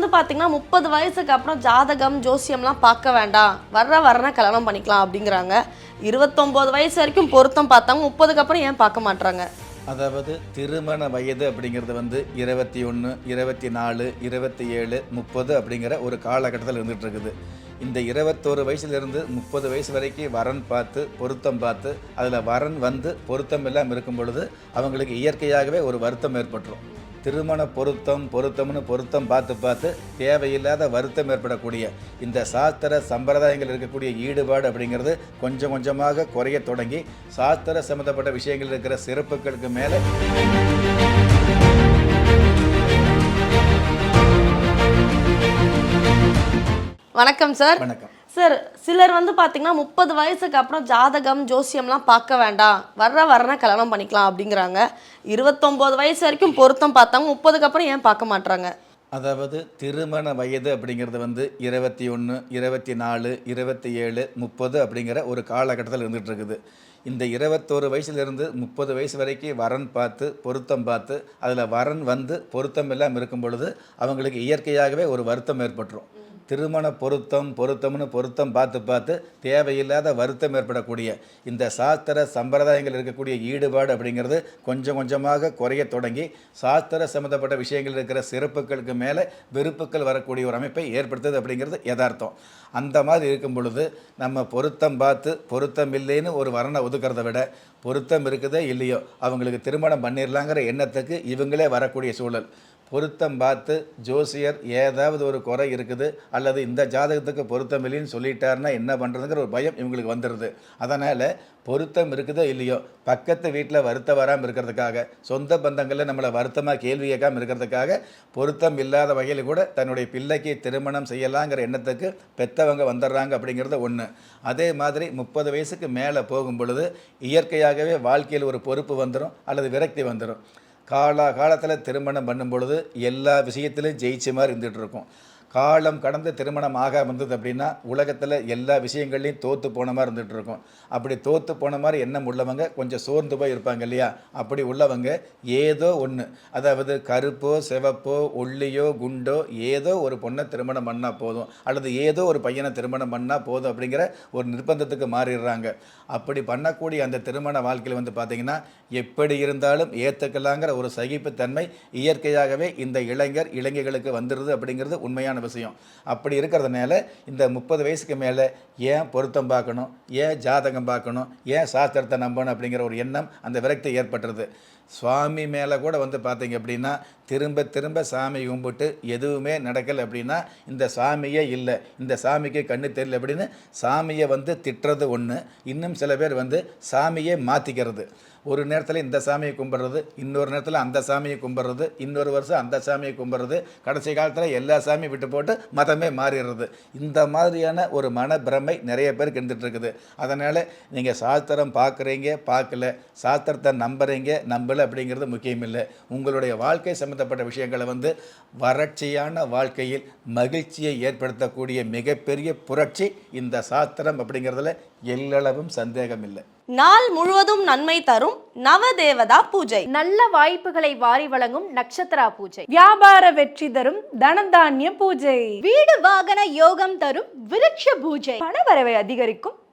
வந்து பார்த்தீங்கன்னா முப்பது வயசுக்கு அப்புறம் ஜாதகம் ஜோசியம்லாம் பார்க்க வேண்டாம். வர்ற வரன கல்யாணம் பண்ணிக்கலாம் அப்படிங்கிறாங்க. இருபத்தொம்போது வயசு வரைக்கும் பொருத்தம் பார்த்தாங்க முப்பதுக்கு அப்புறம் ஏன் பார்க்க மாட்றாங்க? அதாவது திருமண வயது அப்படிங்கிறது வந்து இருபத்தி ஒன்று இருபத்தி நாலு இருபத்தி ஏழு முப்பது அப்படிங்கிற ஒரு காலகட்டத்தில் இருந்துகிட்டு இருக்குது. இந்த இருபத்தோரு வயசுலேருந்து முப்பது வயசு வரைக்கும் வரன் பார்த்து பொருத்தம் பார்த்து அதில் வரன் வந்து பொருத்தம் இல்லாமல் இருக்கும் பொழுது அவங்களுக்கு இயற்கையாகவே ஒரு வருத்தம் ஏற்பட்டுரும். திருமண பொருத்தம் பொருத்தம்னு பொருத்தம் பார்த்து பார்த்து தேவையில்லாத வருத்தம் ஏற்படக்கூடிய இந்த சாஸ்திர சம்பிரதாயங்கள் இருக்கக்கூடிய ஈடுபாடு அப்படிங்கிறது கொஞ்சம் கொஞ்சமாக குறைய தொடங்கி சாஸ்திர சம்மந்தப்பட்ட விஷயங்கள் இருக்கிற சிறப்புகளுக்கு மேலே வணக்கம் சார். வணக்கம். சார் சிலர் வந்து பார்த்தீங்கன்னா முப்பது வயசுக்கு அப்புறம் ஜாதகம் ஜோசியம்லாம் பார்க்க வேண்டாம். வர்ற வரன கல்யாணம் பண்ணிக்கலாம் அப்படிங்கிறாங்க. இருபத்தொம்போது வயசு வரைக்கும் பொருத்தம் பார்த்தாங்க. முப்பதுக்கு அப்புறம் ஏன் பார்க்க மாட்றாங்க? அதாவது திருமண வயது அப்படிங்கிறது வந்து இருபத்தி ஒன்று இருபத்தி நாலு இருபத்தி ஏழு முப்பது அப்படிங்கிற ஒரு காலகட்டத்தில் இருந்துகிட்டு இருக்குது இந்த இருபத்தோரு வயசுலேருந்து முப்பது வயசு வரைக்கும் வரன் பார்த்து பொருத்தம் பார்த்து அதில் வரன் வந்து பொருத்தம் இல்லாமல் இருக்கும் பொழுது அவங்களுக்கு இயற்கையாகவே ஒரு வருத்தம் ஏற்பட்டுரும். திருமண பொருத்தம் பொருத்தம்னு பொருத்தம் பார்த்து பார்த்து தேவையில்லாத வருத்தம் ஏற்படக்கூடிய இந்த சாஸ்திர சம்பிரதாயங்கள் இருக்கக்கூடிய ஈடுபாடு அப்படிங்கிறது கொஞ்சம் கொஞ்சமாக குறைய தொடங்கி சாஸ்திர சம்மந்தப்பட்ட விஷயங்கள் இருக்கிற சிறப்புகளுக்கு மேலே வெறுப்புகள் வரக்கூடிய ஒரு அமைப்பை ஏற்படுத்துது அப்படிங்கிறது யதார்த்தம். அந்த மாதிரி இருக்கும் பொழுது நம்ம பொருத்தம் பார்த்து பொருத்தம் இல்லைன்னு ஒரு வரனை ஒதுக்கிறத விட பொருத்தம் இருக்குதோ இல்லையோ அவங்களுக்கு திருமணம் பண்ணிடலாங்கிற எண்ணத்துக்கு இவங்களே வரக்கூடிய சூழல். பொருத்தம் பார்த்து ஜோசியர் ஏதாவது ஒரு குறை இருக்குது அல்லது இந்த ஜாதகத்துக்கு பொருத்தம் இல்லைன்னு சொல்லிட்டாருன்னா என்ன பண்ணுறதுங்கிற ஒரு பயம் இவங்களுக்கு வந்துடுது. அதனால் பொருத்தம் இருக்குதோ இல்லையோ பக்கத்து வீட்டில் வருத்தம் வராமல் இருக்கிறதுக்காக சொந்த பந்தங்களில் நம்மளை வருத்தமாக கேள்வி கேட்காமல் இருக்கிறதுக்காக பொருத்தம் இல்லாத வகையில் கூட தன்னுடைய பிள்ளைக்கு திருமணம் செய்யலாங்கிற எண்ணத்துக்கு பெற்றவங்க வந்துடுறாங்க அப்படிங்கிறது ஒன்று அதே மாதிரி முப்பது வயசுக்கு மேலே போகும் பொழுது இயற்கையாகவே வாழ்க்கையில் ஒரு பொறுப்பு வந்துடும் அல்லது விரக்தி வந்துடும் காலா காலத்தில் திருமணம் பண்ணும் பொழுது எல்லா விஷயத்திலும் ஜெயிச்ச மாதிரி இருந்துகிட்டு இருக்கும். காலம் கடந்து திருமணம் ஆக வந்தது அப்படின்னா உலகத்தில் எல்லா விஷயங்கள்லையும் தோற்று போன மாதிரி இருந்துகிட்டு இருக்கும். அப்படி தோற்று போன மாதிரி எண்ணம் உள்ளவங்க கொஞ்சம் சோர்ந்து போய் இருப்பாங்க இல்லையா? அப்படி உள்ளவங்க ஏதோ ஒன்று அதாவது கருப்போ சிவப்போ ஒல்லியோ குண்டோ ஏதோ ஒரு பொண்ணை திருமணம் பண்ணால் போதும். அல்லது ஏதோ ஒரு பையனை திருமணம் பண்ணால் போதும் அப்படிங்கிற ஒரு நிர்பந்தத்துக்கு மாறிடுறாங்க. அப்படி பண்ணக்கூடிய அந்த திருமண வாழ்க்கையில் வந்து பார்த்திங்கன்னா எப்படி இருந்தாலும் ஏற்றுக்கலாங்கிற ஒரு சகிப்புத்தன்மை இயற்கையாகவே இந்த இளைஞர் இளைஞர்களுக்கு வந்துடுது அப்படிங்கிறது உண்மையான விஷயம். அப்படி இருக்கிறதுனால இந்த முப்பது வயசுக்கு மேலே ஏன் பொருத்தம் பார்க்கணும்? ஏன் ஜாதகம் பார்க்கணும்? ஏன் சாஸ்திரத்தை நம்பணும் அப்படிங்கிற ஒரு எண்ணம் அந்த விரக்தி ஏற்பட்டுறது சுவாமி மேலே கூட வந்து பார்த்தீங்க அப்படின்னா திரும்ப திரும்ப சாமி கும்பிட்டு எதுவுமே நடக்கலை அப்படின்னா இந்த சாமியே இல்லை. இந்த சாமிக்கு கண்ணு தெரியல அப்படின்னு சாமியை வந்து திட்டுறது ஒன்று இன்னும் சில பேர் வந்து சாமியே மாற்றிக்கிறது ஒரு நேரத்தில் இந்த சாமியை கும்பிட்றது இன்னொரு நேரத்தில் அந்த சாமியை கும்பிட்றது இன்னொரு வருஷம் அந்த சாமியை கும்பிட்றது கடைசி காலத்தில் எல்லா சாமியும் விட்டு போட்டு மதமே மாறிடுறது. இந்த மாதிரியான ஒரு மன பிரமை நிறைய பேருக்கு இருந்துகிட்ருக்குது அதனால் நீங்கள் சாஸ்திரம் பார்க்குறீங்க பார்க்கல சாஸ்திரத்தை நம்புறீங்க நம்பல அப்படிங்கிறது முக்கியம் இல்லை உங்களுடைய வாழ்க்கை சம்மந்தப்பட்ட விஷயங்களை வந்து வறட்சியான வாழ்க்கையில் மகிழ்ச்சியை ஏற்படுத்தக்கூடிய மிகப்பெரிய புரட்சி இந்த சாஸ்திரம் அப்படிங்கிறதுல எல்லளவும் சந்தேகம் இல்லை நாள் முழுவதும் நன்மை தரும் நவதேவதா பூஜை. நல்ல வாய்ப்புகளை வாரி வழங்கும் நட்சத்திரா பூஜை. வியாபார வெற்றி தரும் தனதானிய பூஜை. வீடு வாகன யோகம் தரும் விருட்ச பூஜை. பணவரவை அதிகரிக்கும்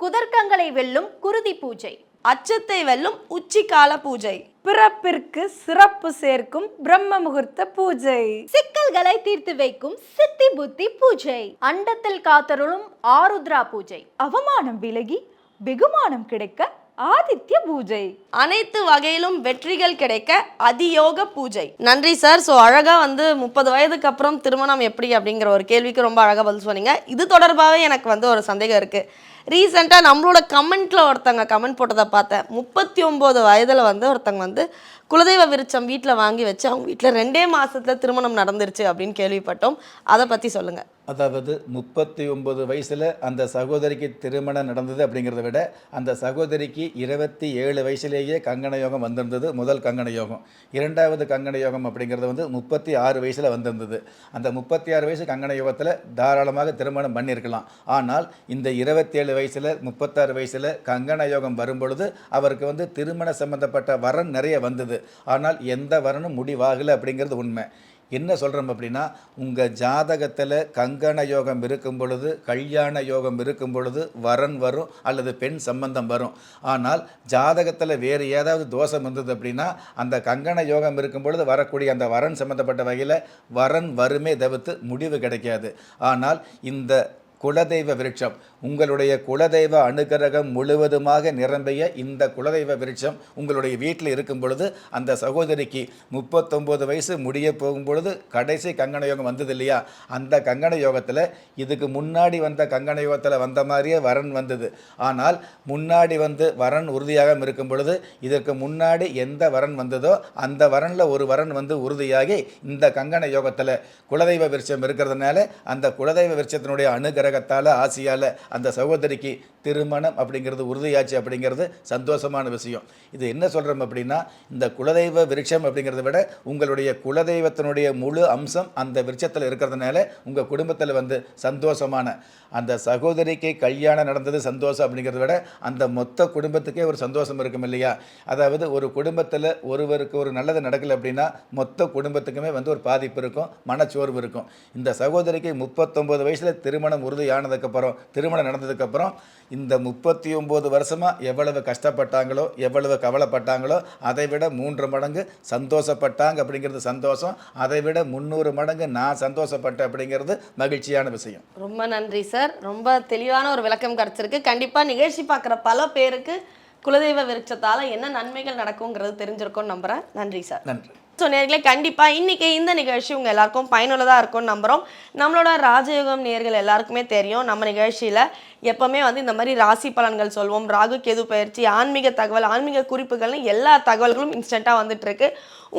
குதர்க்கங்களை வெல்லும் குருதி பூஜை அச்சத்தை வெல்லும் உச்சிகால பூஜை பிறப்பிற்கு சிறப்பு சேர்க்கும் பிரம்ம முகூர்த்த பூஜை. சிக்கல்களை தீர்த்து வைக்கும் சித்தி புத்தி பூஜை அண்டத்தில் காத்தருளும் ஆருத்ரா பூஜை அவமானம் விலகி வெகுமானம் கிடைக்க ஆதித்ய பூஜை. அனைத்து வகையிலும் வெற்றிகள் கிடைக்க அதியோக பூஜை. நன்றி சார். ஸோ அழகா வந்து முப்பது வயதுக்கு அப்புறம் திருமணம் எப்படி அப்படிங்கிற ஒரு கேள்விக்கு ரொம்ப அழகா பதில் சொன்னீங்க. இது தொடர்பாகவே எனக்கு வந்து ஒரு சந்தேகம் இருக்கு. ரீசெண்டாக நம்மளோட கமெண்ட்டில் ஒருத்தங்க கமெண்ட் போட்டதை பார்த்தேன். முப்பத்தி ஒம்பது வயதில் வந்து ஒருத்தங்க வந்து குலதெய்வ விருச்சம் வீட்டில் வாங்கி வச்சு அவங்க வீட்டில் ரெண்டே மாதத்தில் திருமணம் நடந்துருச்சு அப்படின்னு கேள்விப்பட்டோம். அதை பற்றி சொல்லுங்கள் அதாவது முப்பத்தி ஒம்பது வயசில் அந்த சகோதரிக்கு திருமணம் நடந்தது அப்படிங்கிறத விட அந்த சகோதரிக்கு இருபத்தி ஏழு வயசுலேயே கங்கண யோகம் வந்திருந்தது முதல் கங்கண யோகம். இரண்டாவது கங்கண யோகம் அப்படிங்கிறது வந்து முப்பத்தி ஆறு வயசில் வந்திருந்தது. அந்த முப்பத்தி ஆறு வயசு கங்கண யோகத்தில் தாராளமாக திருமணம் பண்ணியிருக்கலாம். ஆனால் இந்த இருபத்தேழு வயசில் முப்பத்தாறு வயசில் கங்கண யோகம் வரும்பொழுது அவருக்கு வந்து திருமண சம்பந்தப்பட்ட வரன் நிறைய வந்தது. ஆனால் எந்த வரனும் முடிவாகலை அப்படிங்கிறது உண்மை. என்ன சொல்கிறோம் அப்படின்னா உங்கள் ஜாதகத்தில் கங்கண யோகம் இருக்கும் பொழுது கல்யாண யோகம் இருக்கும் பொழுது வரன் வரும் அல்லது பெண் சம்பந்தம் வரும். ஆனால் ஜாதகத்தில் வேறு ஏதாவது தோஷம் இருந்தது அப்படின்னா அந்த கங்கண யோகம் இருக்கும் பொழுது வரக்கூடிய அந்த வரன் சம்பந்தப்பட்ட வகையில் வரன் வருமே தவிர்த்து முடிவு கிடைக்காது. ஆனால் இந்த குலதெய்வ விருட்சம் உங்களுடைய குலதெய்வ அனுகிரகம் முழுவதுமாக நிரம்பிய இந்த குலதெய்வ விருட்சம் உங்களுடைய வீட்டில் இருக்கும் பொழுது அந்த சகோதரிக்கு முப்பத்தொம்போது வயசு முடிய போகும் பொழுது கடைசி கங்கண யோகம் வந்தது இல்லையா? அந்த கங்கண யோகத்தில் இதுக்கு முன்னாடி வந்த கங்கண யோகத்தில் வந்த மாதிரியே வரன் வந்தது. ஆனால் முன்னாடி வந்து வரன் உறுதியாக இருக்கும் பொழுது இதற்கு முன்னாடி எந்த வரன் வந்ததோ அந்த வரனில் ஒரு வரன் வந்து உறுதியாகி இந்த கங்கண யோகத்தில் குலதெய்வ விருட்சம் இருக்கிறதுனால அந்த குலதெய்வ விருட்சத்தினுடைய அனுகிரகத்தால் ஆசியால் அந்த சகோதரிக்கு திருமணம் அப்படிங்கிறது உறுதியாச்சு அப்படிங்கிறது சந்தோஷமான விஷயம். இது என்ன சொல்கிறோம் அப்படின்னா இந்த குலதெய்வ விருட்சம் அப்படிங்கிறத விட உங்களுடைய குலதெய்வத்தினுடைய முழு அம்சம் அந்த விருட்சத்தில் இருக்கிறதுனால உங்கள் குடும்பத்தில் வந்து சந்தோஷமான அந்த சகோதரிக்கு கல்யாணம் நடந்தது சந்தோஷம் அப்படிங்கிறத விட அந்த மொத்த குடும்பத்துக்கே ஒரு சந்தோஷம் இருக்கும் இல்லையா? அதாவது ஒரு குடும்பத்தில் ஒருவருக்கு ஒரு நல்லது நடக்கலை அப்படின்னா மொத்த குடும்பத்துக்குமே வந்து ஒரு பாதிப்பு இருக்கும் மனச்சோர்வு இருக்கும். இந்த சகோதரிக்கு முப்பத்தொம்போது வயசில் திருமணம் உறுதியானதுக்கப்புறம் திருமணம் நடந்ததுக்கப்புறம் இந்த முப்பத்தி ஒம்பது வருஷமாக எவ்வளவு கஷ்டப்பட்டாங்களோ எவ்வளவு கவலைப்பட்டாங்களோ அதை விட மூன்று மடங்கு சந்தோஷப்பட்டாங்க அப்படிங்கிறது சந்தோஷம். அதை விட முந்நூறு மடங்கு நான் சந்தோஷப்பட்டேன் அப்படிங்கிறது மகிழ்ச்சியான விஷயம். ரொம்ப நன்றி சார். ரொம்ப தெளிவான ஒரு விளக்கம் கிடைச்சிருக்கு. கண்டிப்பா நிகழ்ச்சி பார்க்குற பல பேருக்கு குலதெய்வ விருட்சத்தால என்ன நன்மைகள் நடக்குங்கிறது தெரிஞ்சிருக்கும்னு நம்புறேன். நன்றி சார். நன்றி. ஸோ நேர்களை கண்டிப்பாக இன்றைக்கி இந்த நிகழ்ச்சி உங்கள் எல்லாருக்கும் பயனுள்ளதாக இருக்கும்னு நம்புகிறோம் நம்மளோட ராஜயோகம் நேர்கள் எல்லாருக்குமே தெரியும். நம்ம நிகழ்ச்சியில் எப்போவுமே வந்து இந்த மாதிரி ராசி பலன்கள் சொல்வோம். ராகு கேது பயிற்சி ஆன்மீக தகவல் ஆன்மீக குறிப்புகள்னு எல்லா தகவல்களும் இன்ஸ்டண்ட்டாக வந்துட்டுருக்கு.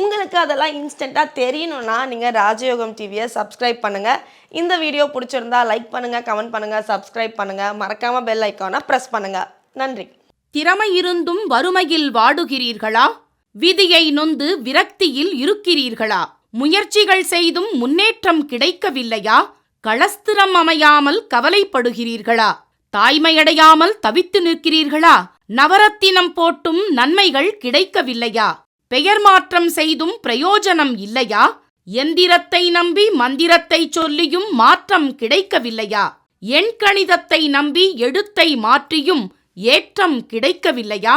உங்களுக்கு அதெல்லாம் இன்ஸ்டண்ட்டாக தெரியணும்னா நீங்கள் ராஜயோகம் டிவியை சப்ஸ்கிரைப் பண்ணுங்கள் இந்த வீடியோ பிடிச்சிருந்தா லைக் பண்ணுங்கள் கமெண்ட் பண்ணுங்கள் சப்ஸ்கிரைப் பண்ணுங்கள் மறக்காமல் பெல் ஐக்கானை ப்ரெஸ் பண்ணுங்கள் நன்றி. திறமை இருந்தும் வறுமையில் வாடுகிறீர்களா? விதியை நொந்து விரக்தியில் இருக்கிறீர்களா? முயற்சிகள் செய்தும் முன்னேற்றம் கிடைக்கவில்லையா? களஸ்திரம் அமையாமல் கவலைப்படுகிறீர்களா? தாய்மையடையாமல் தவித்து நிற்கிறீர்களா? நவரத்தினம் போட்டும் நன்மைகள் கிடைக்கவில்லையா? பெயர் மாற்றம் செய்தும் பிரயோஜனம் இல்லையா? எந்திரத்தை நம்பி மந்திரத்தை சொல்லியும் மாற்றம் கிடைக்கவில்லையா? எண்கணிதத்தை நம்பி எழுத்தை மாற்றியும் ஏற்றம் கிடைக்கவில்லையா?